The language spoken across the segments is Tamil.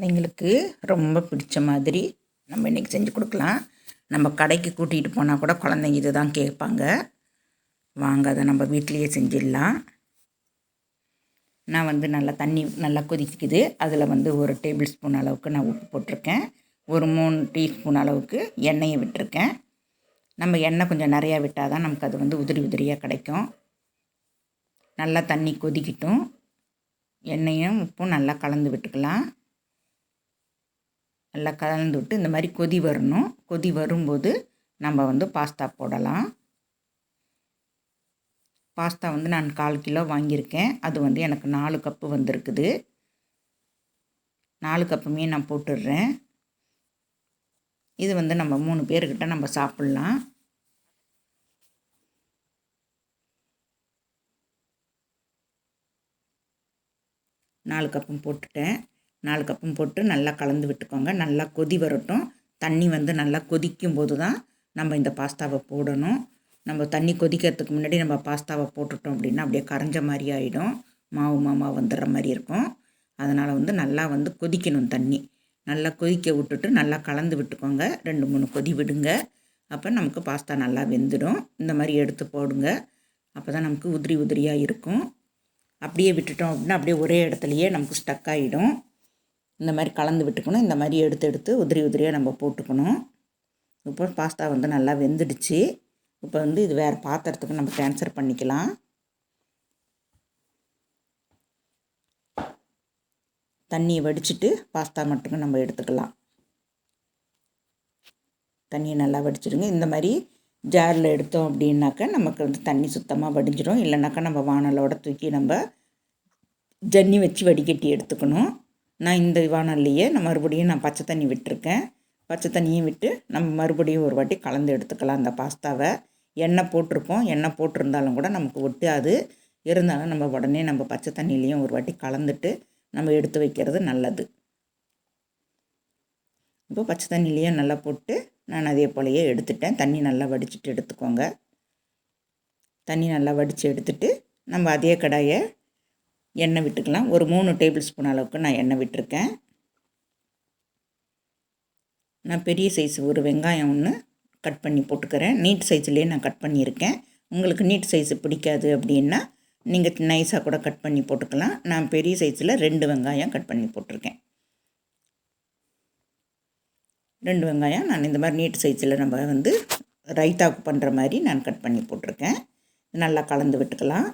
குழந்தைங்களுக்கு ரொம்ப பிடிச்ச மாதிரி நம்ம இன்றைக்கி செஞ்சு கொடுக்கலாம். நம்ம கடைக்கு கூட்டிகிட்டு போனால் கூட குழந்தைங்க இது தான் கேட்பாங்க. வாங்க அதை நம்ம வீட்லேயே செஞ்சிடலாம். நான் வந்து நல்லா தண்ணி நல்லா கொதிக்குது. அதில் வந்து ஒரு டேபிள் ஸ்பூன் அளவுக்கு நான் உப்பு போட்டிருக்கேன். ஒரு மூணு டீஸ்பூன் அளவுக்கு எண்ணெயை விட்டுருக்கேன். நம்ம எண்ணெய் கொஞ்சம் நிறையா விட்டால் தான் நமக்கு அது வந்து உதிரி உதிரியாக கிடைக்கும். நல்லா தண்ணி கொதிக்கட்டும். எண்ணெயும் உப்பும் நல்லா கலந்து விட்டுக்கலாம். நல்லா கலந்து விட்டு இந்த மாதிரி கொதி வரணும். கொதி வரும்போது நம்ம வந்து பாஸ்தா போடலாம். பாஸ்தா வந்து நான் கால் கிலோ வாங்கியிருக்கேன். அது வந்து எனக்கு நாலு கப்பு வந்திருக்குது. நாலு கப்புமே நான் போட்டுடுறேன். இது வந்து நம்ம மூணு பேர்கிட்ட நம்ம சாப்பிட்லாம். நாலு கப்பும் போட்டுட்டேன். நாலு கப்பும் போட்டு நல்லா கலந்து விட்டுக்கோங்க. நல்லா கொதி வரட்டும். தண்ணி வந்து நல்லா கொதிக்கும் போது தான் நம்ம இந்த பாஸ்தாவை போடணும். நம்ம தண்ணி கொதிக்கிறதுக்கு முன்னாடி நம்ம பாஸ்தாவை போட்டுட்டோம் அப்படின்னா அப்படியே கரைஞ்ச மாதிரி ஆகிடும் மாவு மாமா வந்துடுற மாதிரி இருக்கும். அதனால் வந்து நல்லா வந்து கொதிக்கணும் தண்ணி. நல்லா கொதிக்க விட்டுட்டு நல்லா கலந்து விட்டுக்கோங்க. ரெண்டு மூணு கொதி விடுங்க. அப்போ நமக்கு பாஸ்தா நல்லா வெந்துடும். இந்த மாதிரி எடுத்து போடுங்க. அப்போ தான் நமக்கு உதிரி உதிரியாக இருக்கும். அப்படியே விட்டுட்டோம் அப்படின்னா அப்படியே ஒரே இடத்துலையே நமக்கு ஸ்டக் ஆகிடும் இந்த மாதிரி கலந்து விட்டுக்கணும். இந்த மாதிரி எடுத்து எடுத்து உதிரி உதிரியாக நம்ம போட்டுக்கணும். இப்போ பாஸ்தா வந்து நல்லா வெந்துடுச்சு. இப்போ வந்து இது வேறு பாத்திரத்துக்கு நம்ம ட்ரான்ஸ்ஃபர் பண்ணிக்கலாம். தண்ணியை வடிச்சிட்டு பாஸ்தா மட்டும் நம்ம எடுத்துக்கலாம். தண்ணியை நல்லா வடிச்சிடுங்க. இந்த மாதிரி ஜாரில் எடுத்தோம் அப்படின்னாக்கா நமக்கு வந்து தண்ணி சுத்தமாக வடிஞ்சிடும் இல்லைனாக்கா நம்ம வானலோட தூக்கி நம்ம ஜன்னி வச்சு வடிகட்டி எடுத்துக்கணும். நான் இந்த வானல்லையே நான் மறுபடியும் நான் பச்சை தண்ணி விட்டுருக்கேன். பச்சை தண்ணியும் விட்டு நம்ம மறுபடியும் ஒரு வாட்டி கலந்து எடுத்துக்கலாம் அந்த பாஸ்தாவை. எண்ணெய் போட்டிருப்போம். எண்ணெய் போட்டிருந்தாலும் கூட நமக்கு ஒட்டாது. இருந்தாலும் நம்ம உடனே நம்ம பச்சை தண்ணியிலையும் ஒரு வாட்டி கலந்துட்டு நம்ம எடுத்து வைக்கிறது நல்லது. இப்போ பச்சை தண்ணியிலையும் நல்லா போட்டு நான் அதே போலையே எடுத்துட்டேன். தண்ணி நல்லா வடிச்சிட்டு எடுத்துக்கோங்க. தண்ணி நல்லா வடித்து எடுத்துட்டு நம்ம அதே கடாயை எண்ணெய் விட்டுக்கலாம். ஒரு மூணு டேபிள் ஸ்பூன் அளவுக்கு நான் எண்ணெய் விட்டுருக்கேன். நான் பெரிய சைஸ் ஒரு வெங்காயம் ஒன்று கட் பண்ணி போட்டுக்கிறேன். நீட் சைஸ்லேயே நான் கட் பண்ணியிருக்கேன். உங்களுக்கு நீட் சைஸ் பிடிக்காது அப்படின்னா நீங்கள் நைஸாக கூட கட் பண்ணி போட்டுக்கலாம். நான் பெரிய சைஸில் ரெண்டு வெங்காயம் கட் பண்ணி போட்டிருக்கேன். ரெண்டு வெங்காயம் நான் இந்த மாதிரி நீட் சைஸில் நம்ம வந்து ரைத்தாக்கு பண்ணுற மாதிரி நான் கட் பண்ணி போட்டிருக்கேன். நல்லா கலந்து விட்டுக்கலாம்.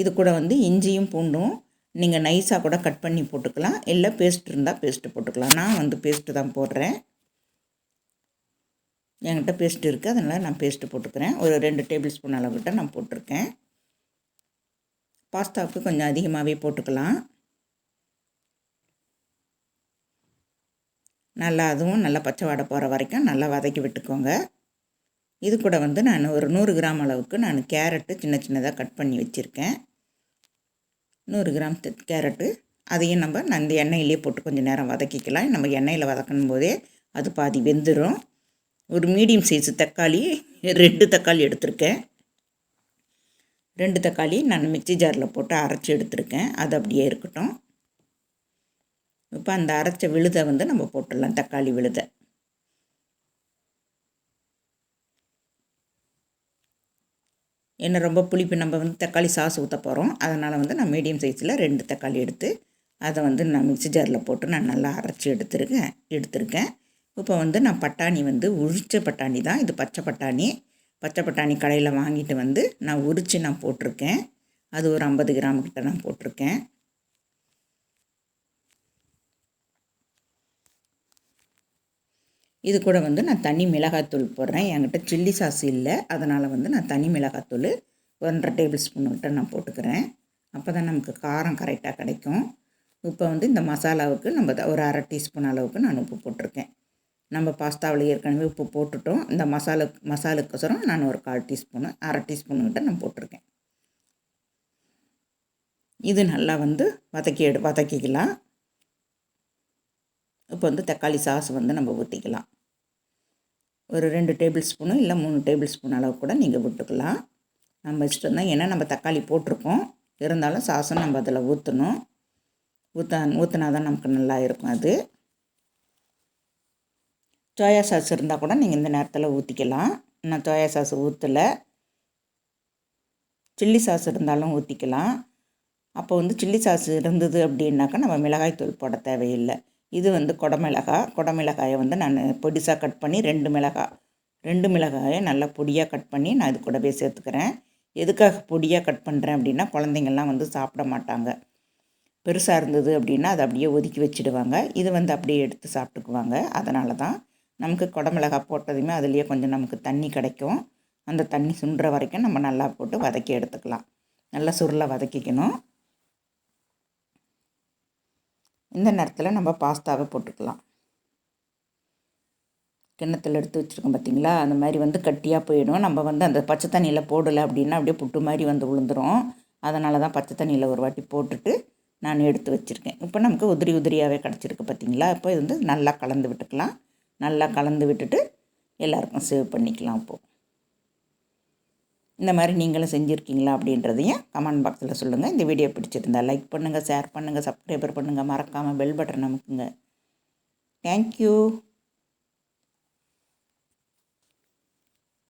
இது கூட வந்து இஞ்சியும் பூண்டும் நீங்கள் நைஸாக கூட கட் பண்ணி போட்டுக்கலாம். இல்லை பேஸ்ட் இருந்தால் பேஸ்ட்டு போட்டுக்கலாம். நான் வந்து பேஸ்ட்டு தான் போடுறேன். என்கிட்ட பேஸ்ட் இருக்குது அதனால் நான் பேஸ்ட்டு போட்டுக்கிறேன். ஒரு ரெண்டு டேபிள் ஸ்பூன் அளவுக்கிட்ட நான் போட்டிருக்கேன். பாஸ்தாவுக்கு கொஞ்சம் அதிகமாகவே போட்டுக்கலாம். நல்லா அதுவும் நல்லா பச்சை வாடை போகிற வரைக்கும் நல்லா வதக்கி விட்டுக்கோங்க. இது கூட வந்து நான் ஒரு நூறு கிராம் அளவுக்கு நான் கேரட்டு சின்ன சின்னதாக கட் பண்ணி வச்சுருக்கேன். நூறு கிராம் கேரட்டு. அதையும் நம்ம அந்த எண்ணெயிலேயே எண்ணெயிலே போட்டு கொஞ்சம் நேரம் வதக்கிக்கலாம். நம்ம எண்ணெயில் வதக்கணும் போதே அது பாதி வெந்துடும் ஒரு மீடியம் சைஸு தக்காளி ரெண்டு தக்காளி எடுத்திருக்கேன். ரெண்டு தக்காளி நான் மிக்சி ஜாரில் போட்டு அரைச்சி எடுத்திருக்கேன். அது அப்படியே இருக்கட்டும். இப்போ அந்த அரைச்ச விழுதை வந்து நம்ம போட்டுடலாம். தக்காளி விழுதை. என்ன ரொம்ப புளிப்பு நம்ம வந்து தக்காளி சாஸ் ஊற்ற போகிறோம் அதனால் வந்து நான் மீடியம் சைஸில் ரெண்டு தக்காளி எடுத்து அதை வந்து நான் மிக்சி ஜாரில் போட்டு நான் நல்லா அரைச்சி எடுத்துருக்கேன் எடுத்திருக்கேன். இப்போ வந்து நான் பட்டாணி வந்து உரிச்ச பட்டாணி தான். இது பச்சை பட்டாணி. பச்சை பட்டாணி கடையில் வாங்கிட்டு வந்து நான் உரித்து நான் போட்டிருக்கேன். அது ஒரு ஐம்பது கிராம் கிட்ட நான் போட்டிருக்கேன். இது கூட வந்து நான் தனி மிளகாத்தூள் போடுறேன். என்கிட்ட சில்லி சாஸ் இல்லை. அதனால் வந்து நான் தனி மிளகாத்தூள் ஒன்றரை டேபிள் ஸ்பூன் கிட்ட நான் போட்டுக்கிறேன். அப்போ தான் நமக்கு காரம் கரெக்டாக கிடைக்கும். இப்போ வந்து இந்த மசாலாவுக்கு நம்ம ஒரு அரை டீஸ்பூன் அளவுக்கு நான் உப்பு போட்டிருக்கேன். நம்ம பாஸ்தாவில் ஏற்கனவே உப்பு போட்டுட்டோம். இந்த மசாலா மசாலுக்கொசரம் நான் ஒரு கால் டீஸ்பூனு அரை டீஸ்பூன் கிட்ட நான் போட்டிருக்கேன். இது நல்லா வந்து வதக்கி எடு வதக்கிக்கலாம். இப்போ வந்து தக்காளி சாஸ் வந்து நம்ம ஊற்றிக்கலாம் ஒரு ரெண்டு டேபிள் ஸ்பூனு இல்லை மூணு டேபிள் ஸ்பூன் அளவு கூட நீங்கள் விட்டுக்கலாம். நம்ம இஷ்டம் தான். ஏன்னா நம்ம தக்காளி போட்டிருக்கோம். இருந்தாலும் சாஸும் நம்ம அதில் ஊற்றணும் ஊற்ற ஊற்றினா தான் நமக்கு நல்லா இருக்கும் அது. சோயா சாஸ் இருந்தால் கூட நீங்கள் இந்த நேரத்தில் ஊற்றிக்கலாம் நான் சோயா சாஸ் ஊற்றலை சில்லி சாஸ் இருந்தாலும் ஊற்றிக்கலாம் அப்போ வந்து சில்லி சாஸ் இருந்தது அப்படின்னாக்கா நம்ம மிளகாய் தூள் போட தேவையில்லை. இது வந்து குடமிளகாய் குடமிளகாயை வந்து நான் பொடிசாக கட் பண்ணி ரெண்டு மிளகாய் ரெண்டு மிளகாயை நல்லா பொடியாக கட் பண்ணி நான் இது கூடவே சேர்த்துக்கிறேன். எதுக்காக பொடியாக கட் பண்ணுறேன் அப்படின்னா குழந்தைங்கள்லாம் வந்து சாப்பிட மாட்டாங்க. பெருசாக இருந்தது அப்படின்னா அதை அப்படியே ஒதுக்கி வச்சுடுவாங்க. இது வந்து அப்படியே எடுத்து சாப்பிட்டுக்குவாங்க. அதனால தான் நமக்கு குடமிளகாய் போட்டதுமே அதுலேயே கொஞ்சம் நமக்கு தண்ணி கிடைக்கும். அந்த தண்ணி சுண்டுற வரைக்கும் நம்ம நல்லா போட்டு வதக்கி எடுத்துக்கலாம். நல்லா சுருளை வதக்கிக்கணும். இந்த நேரத்தில் நம்ம பாஸ்தாவை போட்டுக்கலாம். கிண்ணத்தில் எடுத்து வச்சுருக்கோம் பார்த்திங்களா அந்த மாதிரி வந்து கட்டியாக போயிடும். நம்ம வந்து அந்த பச்சை தண்ணியில் போடலை அப்படின்னா அப்படியே புட்டு மாதிரி வந்து விழுந்துரும் அதனால தான் பச்சை தண்ணியில் ஒரு வாட்டி போட்டுட்டு நான் எடுத்து வச்சுருக்கேன். இப்போ நமக்கு உதிரி உதிரியாகவே கிடச்சிருக்கு பார்த்திங்களா இப்போ இது வந்து நல்லா கலந்து விட்டுக்கலாம். நல்லா கலந்து விட்டுட்டு எல்லாருக்கும் சேவ் பண்ணிக்கலாம் இப்போது இந்த மாதிரி நீங்களும் செஞ்சுருக்கீங்களா அப்படின்றதையும் கமெண்ட் பாக்ஸில் சொல்லுங்கள் இந்த வீடியோ பிடிச்சிருந்தா லைக் பண்ணுங்கள் ஷேர் பண்ணுங்கள் சப்ஸ்கிரைபர் பண்ணுங்கள் மறக்காமல் பெல் பட்டன் அமுக்குங்க. தேங்க்யூ